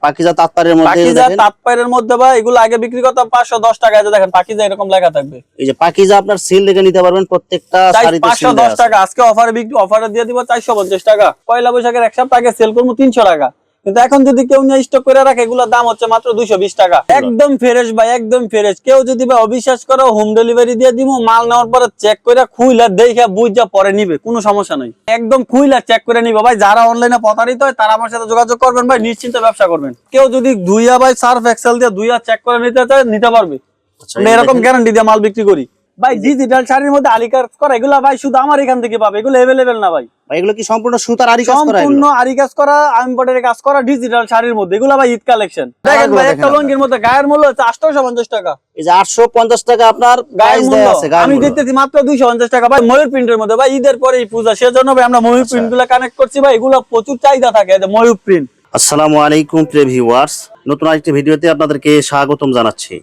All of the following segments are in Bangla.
পাকিজা তাৎপারের মধ্যে পাকিজা মধ্যে এগুলো আগে বিক্রি করতাম পাঁচশো দশ টাকা এই যে দেখেন পাকিজা এরকম লেখা থাকবে। এই যে পাকিজা আপনার সিল দেখে নিতে পারবেন প্রত্যেকটা শাড়িতে। টাকা আজকে অফারে বিক্রি অফারে দিয়ে দিব চারশো পঞ্চাশ টাকা। পয়লা বৈশাখের এক সপ্তাহ আগে সেল করব তিনশো টাকা। কিন্তু এখন যদি কেউ নিয়ে স্টক করে রাখে এগুলোর দাম হচ্ছে মাত্র দুইশো বিশ টাকা। একদম ফ্রেশ ভাই একদম ফ্রেশ কেউ যদি ভাই অবিশ্বাস করে হোম ডেলিভারি দিয়ে দিব মাল নেওয়ার পরে চেক করে খুইলা দেখে বুঝা পরে নিবে কোনো সমস্যা নাই। একদম খুইলা চেক করে নিবে। ভাই যারা অনলাইনে প্রতারিত হয় তারা আমার সাথে যোগাযোগ করবেন ভাই নিশ্চিন্তে ব্যবসা করবেন। কেউ যদি ধুইয়া ভাই সার্ফ এক্সেল দিয়ে ধুইয়া চেক করে নিতে চায় নিতে পারবে। আচ্ছা, এরকম গ্যারান্টি দিয়ে মাল বিক্রি করি। ভাই ডিজিটাল শাড়ির মধ্যে আলিকার করা এগুলা ভাই শুধু আমার এখান থেকে পাবে এগুলো এভেলেবেল না ভাই। ভাই, এগুলো কি সম্পূর্ণ সুতার আরি কাজ করা সম্পূর্ণ আরি কাজ করা এমব্রয়ডারি কাজ করা ডিজিটাল শাড়ির মধ্যে। এগুলা ভাই ঈদ কালেকশন দেখেন ভাই একটা লঙ্গির মধ্যে গায়ের মূল্য হচ্ছে আটশোশো পঞ্চাশ টাকা। এই যে আটশো পঞ্চাশ টাকা আপনার গায়ের মূল্য। আছে আমি দিতেছি মাত্র দুইশো পঞ্চাশ টাকা। ভাই ময়ূর প্রিন্টের মধ্যে। ভাই ঈদের পরে পূজা সেজন্য ভাই আমরা ময়ূর আচ্ছা। প্রিন্টগুলা কানেক্ট করছি। ভাই এগুলো প্রচুর চাহিদা থাকে ময়ূর প্রিন্ট আসসালামু আলাইকুম প্রিয় ভিউয়ার্স নতুন আরেকটি ভিডিওতে আপনাদেরকে স্বাগতম জানাচ্ছি।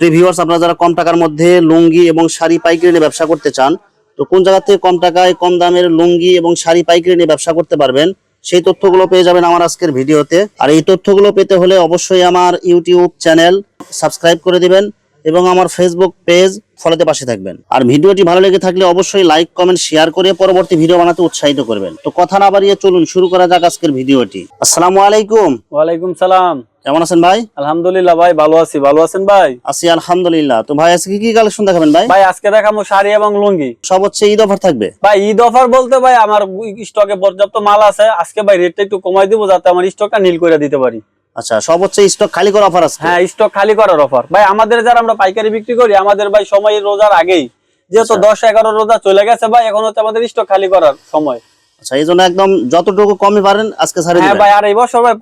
প্রিয় ভিউয়ার্স আপনারা যারা কম টাকার মধ্যে লুঙ্গি এবং শাড়ি পাইকারি নিয়ে ব্যবসা করতে চান, তো কোন জায়গা থেকে কম টাকায় কম দামের লুঙ্গি এবং শাড়ি পাইকারি নিয়ে ব্যবসা করতে পারবেন, সেই তথ্যগুলো পেয়ে যাবেন আমার আজকের ভিডিওতে। আর এই তথ্যগুলো পেতে হলে অবশ্যই আমার ইউটিউব চ্যানেল সাবস্ক্রাইব করে দিবেন এবং আমার ফেসবুক পেজ ফলোতে পাশে থাকবেন। আর ভিডিওটি ভালো লেগে থাকলে অবশ্যই লাইক কমেন্ট শেয়ার করে পরবর্তী ভিডিও বানাতে উৎসাহিত করবেন। তো কথা না বাড়িয়ে চলুন, শুরু করা যাক আজকের ভিডিওটি। আসসালামু আলাইকুম। ওয়ালাইকুম সালাম। কেমন আছেন ভাই? আলহামদুলিল্লাহ ভাই ভালো আছি। ভালো আছেন ভাই? আছি আলহামদুলিল্লাহ। তো ভাই আজকে কি কালেকশন দেখাবেন ভাই? ভাই আজকে দেখাবো শাড়ি এবং লুঙ্গি। সব হচ্ছে ঈদ অফার থাকবে? ভাই ঈদ অফার বলতে ভাই আমার স্টকে পর্যাপ্ত মাল আছে। আজকে ভাই রেটটা একটু কমাই দিব যাতে আমার স্টকটা নীল করে দিতে পারি। আচ্ছা সব হচ্ছে স্টক খালি করার অফার আছে? হ্যাঁ স্টক খালি করার অফার ভাই আমাদের যারা আমরা পাইকারি বিক্রি করি আমাদের ভাই সময় রোজার আগেই যেহেতু আচ্ছা। দশ এগারো রোজা চলে গেছে ভাই এখন হচ্ছে আমাদের স্টক খালি করার সময়। আচ্ছা এই জন্য একদম যতটুকু পারেন আজকে ছাড়ে হ্যাঁ ভাই আর এই বছর ভাই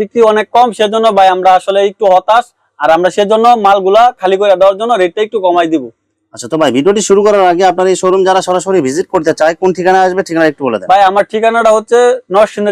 বিক্রি অনেক কম সেজন্য ভাই আমরা আসলে একটু হতাশ আর আমরা সেজন্য মালগুলা খালি করে দেওয়ার জন্য রেটটা একটু কমাই দিব। আচ্ছা তো ভাই ভিডিওটি শুরু করার আগে আপনার এই শোরুম যারা সরাসরি ভিজিট করতে চায় কোন ঠিকানা আসবে ঠিকানা একটু বলে দেন। ভাই আমার ঠিকানাটা হচ্ছে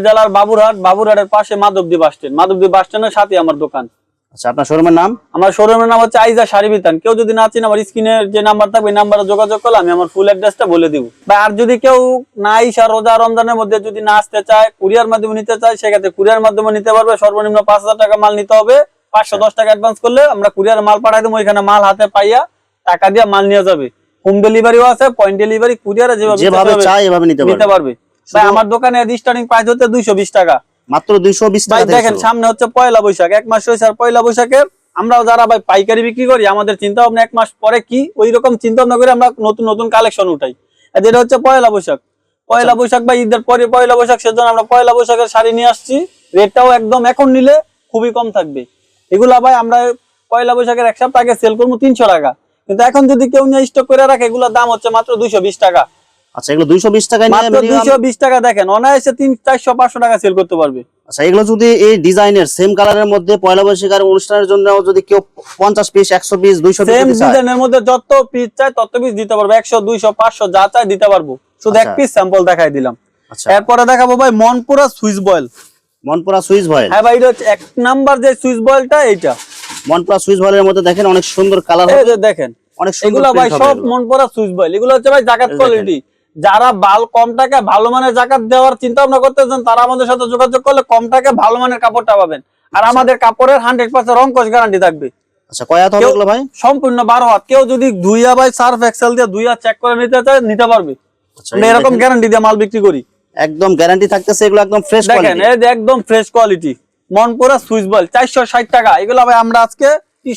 জেলার বাবুরহাট বাবুরহাটের পাশে Madhabdi bus stand. Madhabdi bus স্ট্যান্ডের সাথে আমার দোকান। আচ্ছা আপনার শোরুমের নাম? আমার শোরুমের নাম হচ্ছে আইজা শাড়ি বিতান কেউ যদি না চিনে আমার স্ক্রিনে যে নাম্বার থাকবে এই নাম্বারে যোগাযোগ করলে আমি আমার ফুল অ্যাড্রেসটা বলে দিব। বা আর যদি কেউ না ইসা রোজা রমজানের মধ্যে যদি না আসতে চায় কুরিয়ার মাধ্যমে নিতে চায় সেক্ষেত্রে কুরিয়ার মাধ্যমে নিতে পারবে। সর্বনিম্ন পাঁচ হাজার টাকা মাল নিতে হবে। পাঁচশো দশ টাকা অ্যাডভান্স করলে আমরা কুরিয়ার মাল পাঠাই দেবো এখানে মাল হাতে পাইয়া টাকা দিয়ে মাল নিয়ে যাবে। হোম ডেলিভারিও আছে পয়েন্ট ডেলিভারি কুরিয়ারে যেভাবে যেভাবে নিতে চায় এভাবে নিতে নিতে পারবে। ভাই আমার দোকানে স্টার্টিং প্রাইস হচ্ছে দুইশো বিশ টাকা। মাত্র দুইশো বিশ ভাই টাকা দেখেন সামনে হচ্ছে পয়লা বৈশাখ। এক মাস হয়েছে আর পয়লা বৈশাখের। আমরাও যারা ভাই পাইকারি বিক্রি করি আমাদের চিন্তা ভাবনা এক মাস পরে কি ওই রকম চিন্তা ভাবনা করে আমরা নতুন নতুন কালেকশন উঠাই। যেটা হচ্ছে পয়লা বৈশাখ। পয়লা বৈশাখ বা ঈদের পরে পয়লা বৈশাখ সেজন্য আমরা পয়লা বৈশাখের শাড়ি নিয়ে আসছি। রেটটাও একদম এখন নিলে খুবই কম থাকবে। এগুলা ভাই আমরা পয়লা বৈশাখের এক সপ্তাহ আগে সেল করব তিনশো টাকা। কিন্তু এখন যদি কেউ নিয়ে স্টক করে রাখে এগুলোর দাম হচ্ছে মাত্র দুইশো বিশ টাকা। আচ্ছা এগুলো দুইশো বিশ টাকায় নিয়ে মাত্র minimum- দুইশো বিশ টাকা দেখেন অনায়াসে তিন চারশো পাঁচশো টাকা সেল করতে পারবে। আচ্ছা এগুলো যদি এই ডিজাইনের সেম কালারের মধ্যে পয়লা বৈশাখের অনুষ্ঠানের জন্য যদি কেউ পঞ্চাশ পিস একশো পিস দুইশো সেম ডিজাইনের মধ্যে যত পিস চাই তত পিস দিতে পারব। একশো দুইশো পাঁচশো যা চাই দিতে পারব। শুধু এক আচ্ছা। পিস স্যাম্পল দেখাই দিলাম। আচ্ছা। এরপরে দেখাবো ভাই Monpura Swiss voile. Monpura Swiss voile হ্যাঁ ভাই এটা হচ্ছে এক নাম্বার যে সুইচ বয়েলটা এইটা। মনপুরা সুইচ ভয়েলের মধ্যে দেখেন অনেক সুন্দর কালার যে দেখেন অনেক সুন্দর এগুলো ভাই সব। Monpura Swiss voile. এগুলো হচ্ছে ভাই জাকাত। কোয়ালিটি যারা বাল কম টাকা ভালো মানের জাকাত দেওয়ার চিন্তা ভাবনা করতেছেন তারা আমাদের সাথে যোগাযোগ করলে কম টাকা ভালো মানের কাপড়টা পাবেন। আর আমাদের কাপড়ের হান্ড্রেড পার্সেন্ট রং কস গ্যারান্টি থাকবে। আচ্ছা কয় হাত হবে ভাই? সম্পূর্ণ বারো হাত। কেউ যদি দুইয়া সার্ফ এক্সেল দিয়ে দুইয়া চেক করে নিতে চায় নিতে পারবে। আচ্ছা, এরকম গ্যারান্টি দিয়ে মাল বিক্রি করি। একদম গ্যারান্টি থাকতেছে এগুলো একদম ফ্রেশ দেখেন একদম fresh quality Monpura Swiss voile চারশো ষাট টাকা। এগুলো ভাই আমরা আজকে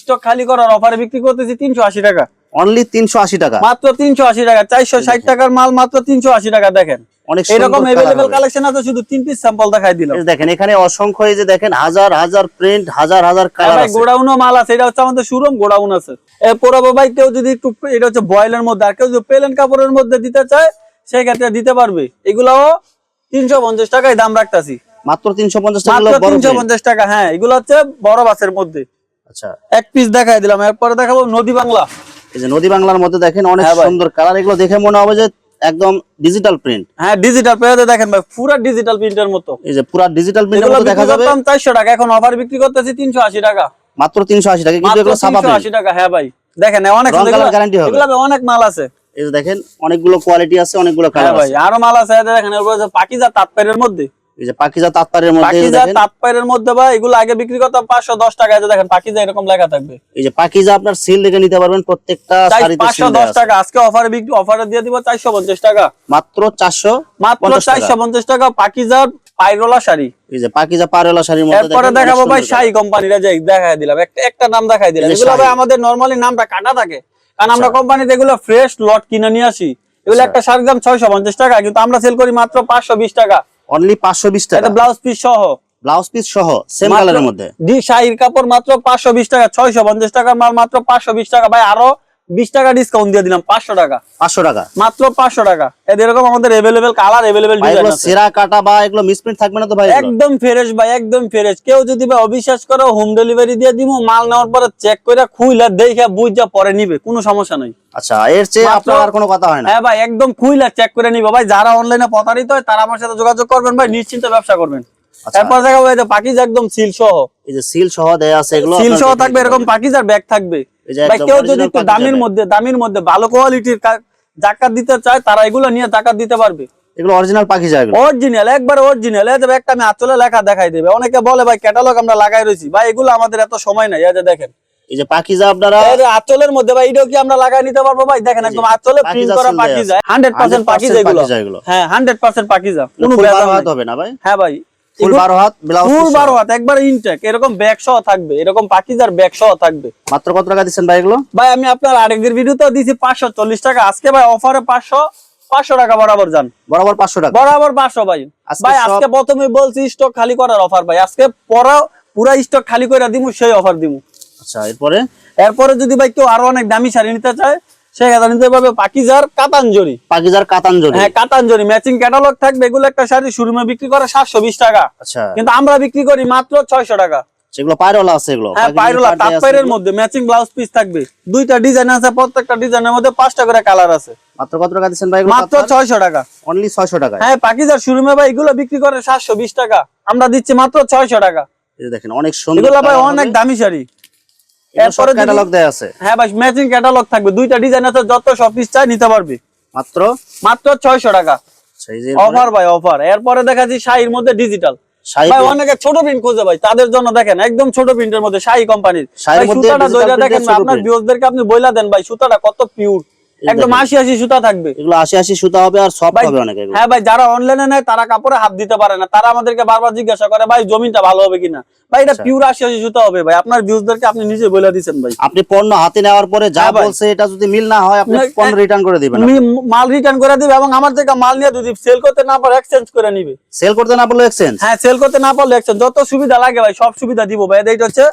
স্টক খালি করার অফারে বিক্রি করতেছি তিনশো আশি টাকা। অনলি তিনশো আশি টাকা। মাত্র তিনশো আশি টাকা চারশো ষাট টাকার মাল মাত্র তিনশো আশি টাকা দেখেন। অনেক এরকম এভেলেবেল কালেকশন আছে শুধু তিন পিস স্যাম্পল দেখাই দিলাম। দেখেন এখানে অসংখ্য এই যে দেখেন হাজার হাজার প্রিন্ট হাজার হাজার কালার আছে। গোডাউনও মাল আছে এটা হচ্ছে আমাদের শোরুম গোডাউন আছে। এরপরে ভাই কেউ যদি একটু এটা হচ্ছে বয়েলের মধ্যে আর কেউ যদি প্লেন কাপড়ের মধ্যে দিতে চায় সেই ক্ষেত্রে দিতে পারবে। এগুলাও তিনশো পঞ্চাশ টাকায় দাম রাখতাছি। মাত্র তিনশো পঞ্চাশ টাকা তিনশো পঞ্চাশ টাকা হ্যাঁ এগুলো হচ্ছে বড় বাসের মধ্যে। আচ্ছা। এক পিস দেখাই দিলাম এরপরে দেখাবো নদী বাংলা। এই যে নদী বাংলার মধ্যে দেখেন অনেক হ্যাঁ সুন্দর কালার এগুলো দেখে মনে হবে যে একদম ডিজিটাল প্রিন্ট হ্যাঁ ডিজিটাল পেয়ে দেখেন ভাই পুরা ডিজিটাল প্রিন্টের মতো। এই যে পুরা ডিজিটাল প্রিন্টের এগুলো দেখা যাবে। করতাম চারশো টাকা এখন অফার বিক্রি করতেছি তিনশো আশি টাকা। মাত্র তিনশো আশি টাকা কিন্তু এগুলো ছাপা তিনশো print। আশি টাকা হ্যাঁ ভাই। দেখেন অনেক রং এগুলো- colour হবে। এগুলো অনেক মাল আছে। এই যে দেখেন অনেকগুলো কোয়ালিটি আছে অনেকগুলো হ্যাঁ কালার ভাই আছে। আরও মাল আছে দেখেন এরপর হচ্ছে পাকিজা তাঁতপেরের মধ্যে। এই যে পাকিজা তাঁতপাড়ের মধ্যে পাকিজা দেখেন, মধ্যে ভাই এগুলো আগে বিক্রি করতাম পাঁচশো দশ টাকা এই দেখেন পাকিজা এরকম লেখা থাকবে। এই যে পাকিজা আপনার সিল দেখে নিতে পারবেন প্রত্যেকটা শাড়িতে পাঁচশো সিল দেয়া দশ আছে। টাকা আজকে অফারে বিক্রি অফারে দিয়ে দিব চারশো পঞ্চাশ টাকা। মাত্র চারশো মাত্র পঞ্চাশ টাকা। চারশো পঞ্চাশ টাকা পাকিজার পাইরোলা শাড়ি। এই যে পাকিজা পারেলা শাড়ির মধ্যে এরপরে দেখাবো ভাই সুন্দর কোম্পানিরা দিলাম। একটা একটা নাম দিলাম। এগুলো ভাই আমাদের নরমালি নামটা কাটা থাকে। কারণ আমরা আচ্ছা। কোম্পানিতে এগুলো ফ্রেশ লট কিনে নিয়ে আসি। এগুলো আচ্ছা। একটা শাড়ির দাম টাকা কিন্তু আমরা সেল করি মাত্র পাঁচশো বিশ টাকা। অনলি পাঁচশো বিশ টাকা। এটা ব্লাউজ পিস সহ। ব্লাউজ পিস সহ সেম কালারের মধ্যে। ডি শাড়ির কাপড় মাত্র পাঁচশো বিশ টাকা ছয়শো পঞ্চাশ টাকার মাল মাত্র পাঁচশো বিশ টাকা। ভাই আরও বিশ টাকা ডিসকাউন্ট দিয়ে দিলাম পাঁচশো টাকা। পাঁচশো টাকা। মাত্র পাঁচশো টাকা। এরকম আমাদের এভেলেবেল কালার এভেলেবেল ডিজাইন সেরা কাটা বা এগুলো মিসপ্রিন্ট থাকবে না তো ভাই একদম ফ্রেশ ভাই একদম ফ্রেশ কেউ যদি ভাই অবিশ্বাস করে হোম ডেলিভারি দিয়ে দিব মাল নেওয়ার পরে চেক করে খুইলা দেখে বুঝা পরে নিবে কোনো সমস্যা নাই। আচ্ছা এর চেয়ে আপনার আর কোনো কথা হয় না। হ্যাঁ ভাই একদম খুইলা চেক করে নিবে। ভাই যারা অনলাইনে প্রতারিত হয় তারা আমার সাথে যোগাযোগ করবেন ভাই নিশ্চিন্তে ব্যবসা করবেন। আচ্ছা। তারপর দেখা ভাই পাকিজ একদম সিল সহ। এই যে সিল সহ দেয়া আছে এগুলো সিল সহ থাকবে এরকম পারবেন। পাকিজার ব্যাগ থাকবে। কেউ যদি একটু পাকিজা মধ্যে দামির মধ্যে ভালো কোয়ালিটির জাকাত দিতে চায় তারা এগুলো নিয়ে জাকাত দিতে পারবে। এগুলো অরিজিনাল পাকিজা এগুলো অরিজিনাল একবার অরিজিনাল এই একটা আমি আঁচলে লেখা দেখাই দেবে। অনেকে বলে ভাই ক্যাটালগ আমরা লাগাই রয়েছি। ভাই এগুলো আমাদের এত সময় নাই এই যে দেখেন। এই যে পাকিজা আপনারা আঁচলের মধ্যে ভাই এটাও কি আমরা লাগাই নিতে পারব? ভাই দেখেন একদম আঁচলে প্রিন্ট করা পার্সেন্ট 100% পাকিজা এগুলো। হ্যাঁ হান্ড্রেড পার্সেন্ট পাকিজা কোনো নাই। হবে না ভাই। হ্যাঁ ভাই। ফুল বারো হাত ব্লাউজ ফুল বারো হাত একবার ইনটেক এরকম ব্যাগ সহ থাকবে এরকম পাকিজার ব্যাগ সহ থাকবে। মাত্র কত টাকা দিচ্ছেন ভাই এগুলো? ভাই আমি আপনার আরেকদের ভিডিওতেও দিছি পাঁচশো চল্লিশ টাকা আজকে ভাই অফারে পাঁচশো পাঁচশো টাকা বরাবর যান। বরাবর পাঁচশো টাকা। বরাবর পাঁচশো ভাই। ভাই আজকে প্রথমে বলছি স্টক খালি করার অফার ভাই আজকে পরা পুরা স্টক খালি করে দিমু সেই অফার দিমু। আচ্ছা এরপরে? এরপরে যদি ভাই কেউ আরও অনেক দামি শাড়ি নিতে চায় সেক্ষেত্রে নিতে পারবে পাকিজার কাতানজরি। পাকিজার কাতানজলি হ্যাঁ কাতানজরি। ম্যাচিং ক্যাটালগ থাকবে এগুলো একটা শাড়ি শোরুমে বিক্রি করে সাতশো বিশ টাকা। আচ্ছা। কিন্তু আমরা বিক্রি করি মাত্র ছয়শো টাকা। সেগুলো পায়রওয়ালা আছে এগুলো। হ্যাঁ। মধ্যে ম্যাচিং ব্লাউজ পিস থাকবে। দুইটা ডিজাইন আছে প্রত্যেকটা ডিজাইনের মধ্যে পাঁচটা করে কালার আছে। মাত্র কত টাকা দিচ্ছেন ভাই মাত্র ছয়শো টাকা। অনলি ছয়শো টাকা হ্যাঁ পাকিজার শোরুমে ভাই এগুলো বিক্রি করে সাতশো বিশ টাকা। আমরা দিচ্ছি মাত্র ছয়শো টাকা। এই দেখেন অনেক সুন্দর এগুলো ভাই অনেক দামি শাড়ি। এরপরে ক্যাটালগ দেয়া আছে। হ্যাঁ ভাই ম্যাচিং ক্যাটালগ থাকবে। দুইটা ডিজাইন আছে যত সব পিস চাই নিতে পারবে। মাত্র? মাত্র ছয়শো টাকা। এই অফার ভাই অফার এরপরে দেখাচ্ছি শাড়ির মধ্যে ডিজিটাল ভাই অনেকে ছোট প্রিন্ট খুঁজে ভাই তাদের জন্য দেখেন একদম ছোট প্রিন্টের মধ্যে শাড়ি কোম্পানির সুতাটা দেখেন আপনার। ভিউয়ারদেরকে আপনি বইলা দেন ভাই সুতাটা কত পিওর এই একদম। আশি আশি সুতা থাকবে। এগুলো আশি আশি সুতা হবে আর ভাই, হবে অনেক হ্যাঁ ভাই যারা অনলাইনে নেয় তারা কাপড়ে হাত দিতে পারে না। তারা আমাদেরকে বারবার জিজ্ঞাসা করে ভাই জমিটা ভালো হবে কিনা? ভাই এটা আচ্ছা। পিওর সুতা হবে ভাই। আপনার ভিউজদেরকে আপনি নিজে বলে ভাই। আপনি পণ্য হাতে নেওয়ার পরে যা হ্যাঁ বলছে এটা যদি মিল না হয় আপনি পণ্য রিটার্ন করে দিবেন মাল রিটার্ন করে দিবে এবং আমার থেকে মাল নিয়ে যদি সেল করতে না পারে এক্সচেঞ্জ করে নিবে। সেল করতে না পারলে এক্সচেঞ্জ হ্যাঁ সেল করতে না পারলে এক্সচেঞ্জ যত সুবিধা লাগে ভাই সব সুবিধা দিব ভাই। এটা হচ্ছে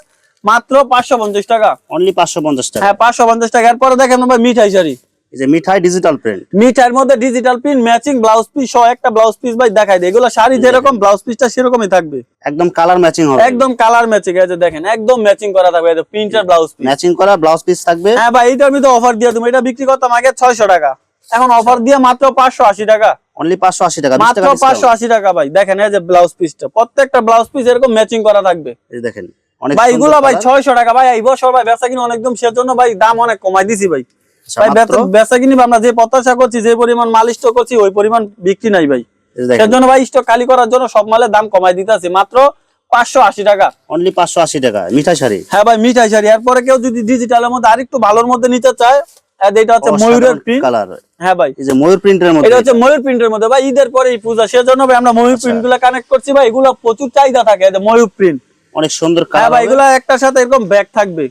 মাত্র পাঁচশো পঞ্চাশ টাকা। অনলি পাঁচশো পঞ্চাশ টাকা। হ্যাঁ পাঁচশো পঞ্চাশ টাকা। এরপরে দেখেন ভাই মিঠাই শাড়ি। এই যে মিঠাই ডিজিটাল প্রিন্ট মিঠাইয়ের মধ্যে digital print matching blouse piece সহ একটা ব্লাউজ পিস ভাই দেখাই দেয় এগুলো শাড়ি যেরকম ব্লাউজ পিসটা সেরকমই থাকবে। একদম কালার ম্যাচিং হবে। একদম কালার ম্যাচিং আছে দেখেন একদম ম্যাচিং করা থাকবে প্রিন্টের ব্লাউজ পিস ম্যাচিং করা ব্লাউজ পিস থাকবে। হ্যাঁ ভাই মধ্যে অফার দিয়ে তুমি এটা বিক্রি করতাম আগে ছয়শো টাকা। এখন অফার দিয়ে মাত্র পাঁচশো আশি টাকা। অনলি পাঁচশো আশি টাকা মাত্র টাকা পাঁচশো discount। আশি টাকা ভাই। দেখেন এই যে ব্লাউজ পিসটা প্রত্যেকটা ব্লাউজ পিস এরকম ম্যাচিং করা থাকবে। এই দেখেন ভাই এগুলো ভাই colour। ছয়শো টাকা। ভাই এই বছর ভাই বেচা কিনে অনেকদম সেজন্য ভাই দাম অনেক কমাই দিছি ভাই। ভাই বেচা- কিনি আমরা যে প্রত্যাশা করছি যে পরিমাণ মাল স্টক করছি ওই পরিমাণ বিক্রি নাই ভাই। সেজন্য ভাই স্টক খালি করার জন্য সব মালের দাম কমাই দিতেছি মাত্র পাঁচশো আশি টাকা। অনলি পাঁচশো আশি টাকা মিঠাই শাড়ি? হ্যাঁ ভাই মিঠাই শাড়ি। এরপরে কেউ যদি ডিজিটালের মধ্যে আরেকটু ভালোর মধ্যে নিতে চায় হ্যাঁ, এটা হচ্ছে ময়ূরের প্রিন্ট কালার হ্যাঁ ভাই। এই যে ময়ূর প্রিন্টের এটা হচ্ছে ময়ূর প্রিন্টের মধ্যে। ভাই ঈদের পরে এই পূজা সেজন্য ভাই আমরা ময়ূর আচ্ছা। প্রিন্টগুলা কানেক্ট করছি ভাই। এগুলো প্রচুর চাহিদা থাকে ময়ূর প্রিন্ট অনেক সুন্দর হ্যাঁ ভাই এগুলা একটার সাথে এরকম ব্যাগ থাকবে।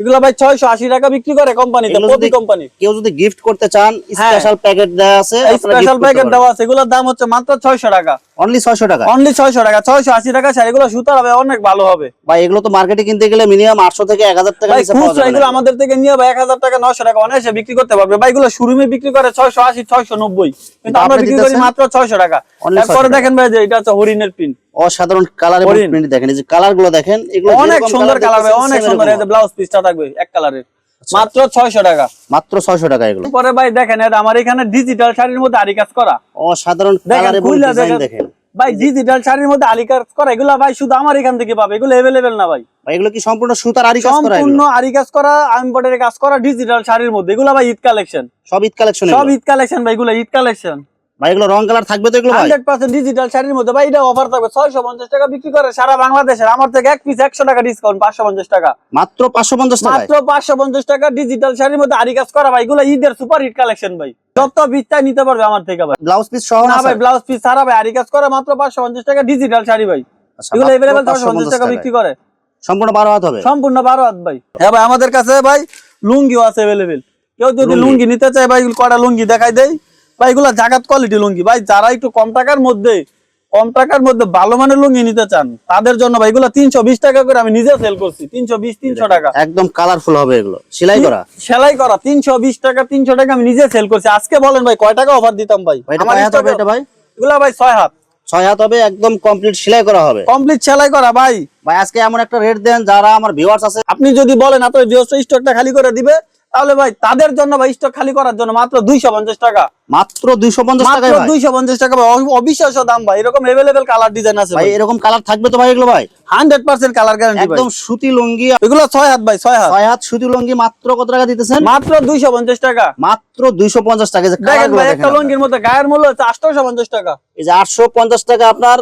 এগুলো ভাই ছয়শো আশি টাকা বিক্রি করে কোম্পানিতে প্রতি কোম্পানি কেউ যদি গিফট করতে চান। স্পেশাল প্যাকেট দেওয়া আছে স্পেশাল প্যাকেট দেওয়া আছে এগুলোর দাম হচ্ছে মাত্র ছয়শো টাকা। অনলি ছয়শো টাকা। অনলি ছয়শো টাকা ছয়শো আশি টাকা শাড়ি এগুলো সুতার হবে অনেক ভালো হবে। ভাই এগুলো তো মার্কেটে কিনতে গেলে মিনিমাম আটশো থেকে এক হাজার টাকা ভাই নিচে পাওয়া যাবে এগুলো আমাদের থেকে নিয়ে ভাই এক হাজার টাকা নশো টাকা অনায়াসে বিক্রি করতে পারবে। ভাই এগুলো শোরুমে বিক্রি করে ছয়শো আশি ছয়শো নব্বই। কিন্তু আমরা বিক্রি করি মাত্র ছয়শো টাকা। Only তারপরে দেখেন ভাই যে এটা হচ্ছে হরিণের পিন অসাধারণ কালার এবং। প্রিন্ট দেখেন এই যে কালারগুলো দেখেন এগুলো অনেক সুন্দর কালার ভাই অনেক সুন্দর। এই ব্লাউজ পিসটা থাকবে এক কালারের মাত্র ছয়শো টাকা। মাত্র ছয়শো টাকা এগুলো। পরে ভাই দেখেন এটা আমার এখানে ডিজিটাল শাড়ির মধ্যে আরি কাজ করা। অসাধারণ কালার এবং ডিজাইন দেখেন। ভাই ডিজিটাল শাড়ির মধ্যে আরি কাজ করা এগুলো ভাই শুধু আমার এখান থেকে পাবে এগুলো এভেলেবেল না ভাই। ভাই এগুলো কি সম্পূর্ণ সুতার আরি কাজ করা সম্পূর্ণ আরি কাজ করা এমব্রয়ডারি কাজ করা ডিজিটাল শাড়ির মধ্যে এগুলো ভাই ঈদ কালেকশন সব ঈদ কালেকশন সব ঈদ কালেকশন ভাই এগুলো ঈদ কালেকশন ভাই এগুলো রং কালার থাকবে তো এগুলো ভাই? ডিজিটাল শাড়ির মধ্যে ভাই এটা অফার থাকবে ছয়শো পঞ্চাশ টাকা বিক্রি করে সারা বাংলাদেশের। আমার থেকে এক পিস একশো টাকা ডিসকাউন্ট পাঁচশো পঞ্চাশ টাকা। মাত্র মাত্র পাঁচশো পঞ্চাশ টাকা ডিজিটাল শাড়ির মধ্যে আরি কাজ করা ভাই এগুলো ঈদের সুপার হিট কালেকশন ভাই। যত নিতে পারবে আমার থেকে ভাই। ব্লাউজ পিস সহ না ভাই ব্লাউজ পিস সারা ভাই আরি কাজ করা মাত্র পাঁচশো পঞ্চাশ টাকা ডিজিটাল শাড়ি ভাই। আচ্ছা, এগুলো এভেলেবেল 550 টাকা বিক্রি করে। সম্পূর্ণ বারো হাত হবে? সম্পূর্ণ বারো হাত ভাই। হ্যাঁ ভাই আমাদের কাছে ভাই লুঙ্গিও আছে অ্যাভেলেবেল কেউ যদি লুঙ্গি। নিতে চায় ভাই কটা লুঙ্গি দেখাই দেই? ভাই এগুলো জাগাত কোয়ালিটি লুঙ্গি। ভাই যারা একটু কম টাকার মধ্যে কম টাকার মধ্যে ভালো মানের লুঙ্গি নিতে চান তাদের জন্য ভাই এগুলো তিনশো বিশ টাকা করে আমি নিজে সেল করছি তিনশো বিশ তিনশো টাকা। একদম কালারফুল হবে এগুলো। সেলাই করা? সেলাই করা তিনশো বিশ টাকা তিনশো টাকা আমি নিজে সেল করছি। আজকে বলেন ভাই কয় টাকা অফার দিতাম ভাই? ভাই এগুলা ভাই ছয় হাত। ছয় হাত হবে একদম কমপ্লিট সেলাই করা হবে। কমপ্লিট সেলাই করা ভাই। ভাই আজকে এমন একটা রেট দেন যারা আমার ভিউয়ার্স আছে। আপনি যদি বলেন আপনার গৃহস্থ স্টকটা খালি করে দিবে তাহলে ভাই তাদের জন্য ভাই স্টক খালি করার জন্য মাত্র দুইশো পঞ্চাশ টাকা। মাত্র দুইশো পঞ্চাশ মাত্র দুইশো পঞ্চাশ টাকা অবিশ্বাস্য দাম ভাই। এরকম এভেলেবেল কালার ডিজাইন আছে ভাই এরকম কালার থাকবে তো ভাই এগুলো ভাই? হান্ড্রেড পার্সেন্ট কালার গ্যারান্টি একদম সুতি লুঙ্গি এগুলো ছয় হাত ভাই ছয় হাত। ছয় হাত সুতি লুঙ্গি মাত্র কত টাকা দিতেছেন? মাত্র দুইশো পঞ্চাশ টাকা। মাত্র দুইশো পঞ্চাশ টাকা। দেখেন ভাই একটা আপনারা। মধ্যে গায়ের মূল্য হচ্ছে আটশোশো পঞ্চাশ টাকা। এই যে আটশো পঞ্চাশ টাকা আপনার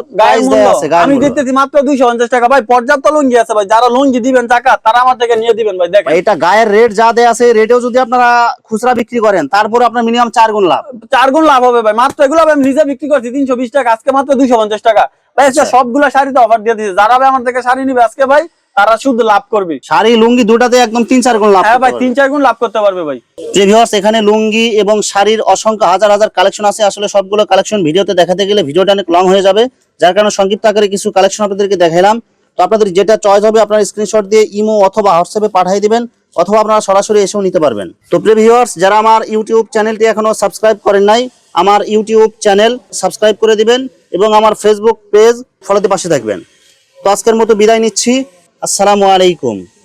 আমি। মাত্র দুইশো পঞ্চাশ টাকা। ভাই পর্যাপ্ত লুঙ্গি আছে ভাই। যারা লুঙ্গি দিবেন টাকা তারা আমার থেকে নিয়ে দিবেন ভাই। দেখেন। এটা গায়ের রেট যা দেয়া আছে রেটেও যদি আপনারা খুচরা বিক্রি করেন তারপরে আপনার মিনিমাম চার গুণ লাভ। চার গুণ লাভ হবে ভাই। মাত্র এগুলো আমি নিজে বিক্রি করছি তিনশো বিশ টাকা আজকে মাত্র দুইশো পঞ্চাশ টাকা। ভাই আচ্ছা। সবগুলা শাড়িতে অফার দিয়ে দিয়েছে যারা ভাই আমার থেকে শাড়ি নিবে আজকে ভাই তারা শুধু লাভ করবে। শাড়ি লুঙ্গি দুটাতে একদম তিন চার গুণ লাভ হ্যাঁ ভাই তিন চার গুণ লাভ করতে পারবে ভাই। যে ভিউয়ার্স এখানে লুঙ্গি এবং শাড়ির অসংখ্য হাজার হাজার কালেকশন আছে। আসলে সবগুলো কালেকশন ভিডিওতে দেখাতে গেলে ভিডিওটা অনেক লং হয়ে যাবে। যার কারণে সংক্ষিপ্ত আকারে কিছু কালেকশন আপনাদেরকে দেখাইলাম। তো আপনাদের যেটা চয়েস হবে আপনারা স্ক্রিনশট দিয়ে ইমো অথবা হোয়াটসঅ্যাপে পাঠিয়ে দিবেন। অথবা আপনারা সরাসরি এসেও নিতে পারবেন। তো প্রিয় ভিউয়ার্স যারা আমার ইউটিউব চ্যানেলটি এখনও সাবস্ক্রাইব করেন নাই, আমার ইউটিউব চ্যানেল সাবস্ক্রাইব করে দিবেন এবং আমার ফেসবুক পেজ ফলোতে পাশে থাকবেন। তো আজকের মতো বিদায় নিচ্ছি। আসসালামু আলাইকুম।